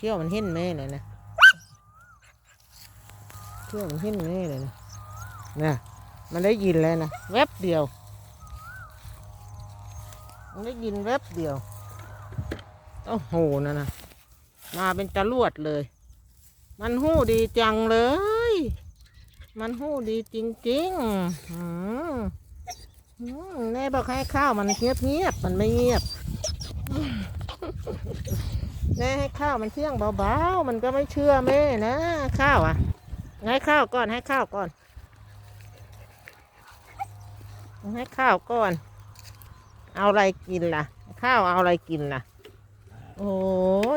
เที่ยวมันเห็นแม่เลยนะเที่ยวมันเห็นแม่เลยนะนะมันได้ยินแล้วนะแวบเดียว มันได้ยินแวบเดียวโอ้โหนั่นะมาเป็นจรวดเลย มันหู้ดีจังเลย มันหู้ดีจริงๆอืมอืมแม่บอกให้ข้าวมันเงียบเงียบๆมันไม่เงียบ แม่ให้ข้าวมันเที่ยงเบาๆ มันก็ไม่เชื่อแม่นะ ข้าวอะให้ข้าวก่อนให้ข้าวก่อน ให้ข้าวก่อน เอาอะไรกินล่ะ ข้าวเอาอะไรกินล่ะ โอ้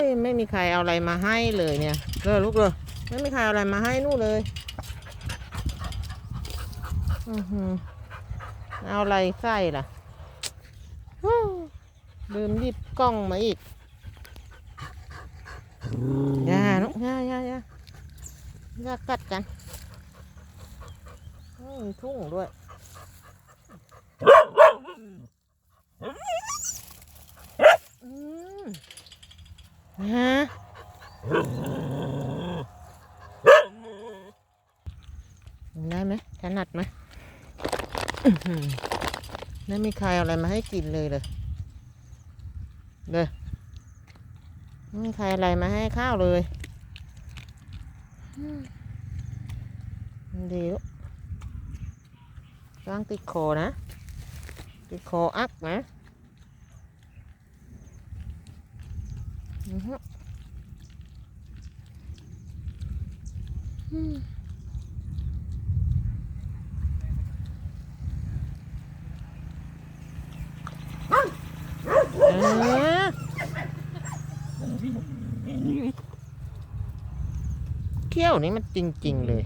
ยไม่มีใครเอาอะไรมาให้เลยเนี่ยเออลูกเลยไม่มีใครเอาอะไรมาให้นู่นเลยอือหือเอาอะไรใส่ล่ะลืมหยิบกล้องมาอีก อย่าลูกอย่าอย่าอย่าอย่ากัดกันทุ่งด้วยฮะได้ไหมถนัดไหมไม่มีใครเอาอะไรมาให้กินเลยเลยเลย ไม่มีใครอะไรมาให้ข้าวเลยเดี๋ยวกลางติดคอนะ ติดคออักนะอือฮึอืมเอ๊ะ เขี้ยวนี่มันจริง ๆ เลย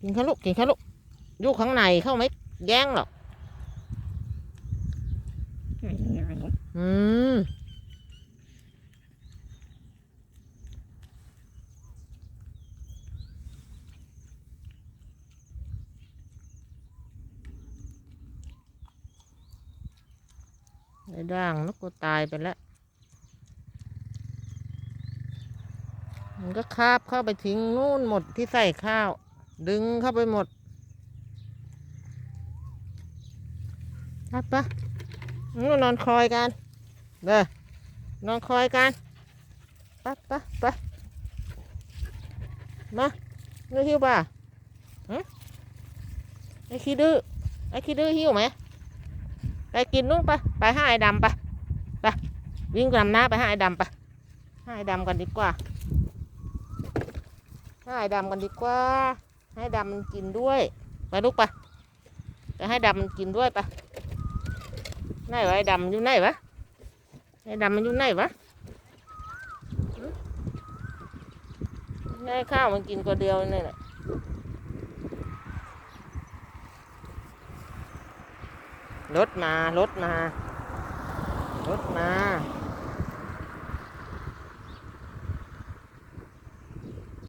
กินข้าวลูกกินข้าวลูกอยู่ข้างในเข้าไม่แย่งหรอก อืมไอ้ด่างนกกูตายไปแล้ว มันก็คาบเข้าไปทิ้งนู่นหมดที่ใส่ข้าว ดึงเข้าไปหมดรับปะนู่นนอนคอยกันเด้อนอนคอยกันปะปะปะมาดูหิวป่ะหึไอ้ขี้ดื้อไอ้ขี้ดื้อหิวไหมไปกินนู่นไปไปหาไอ้ดำไปไปวิ่งกลำหน้าไปหาไอ้ดำไปหาไอ้ดำกันดีกว่า ใหาไอ้ดำกันดีกว่า ให้ดำมันกินด้วยไปลูกไปไปให้ดำมันกินด้วยไปไหนวะไอ้ดำอยู่ไหนวะไอ้ดำมันอยู่ไหนวะให้ข้าวมันกินตัวเดียวนี่แหละรถมารถมารถมา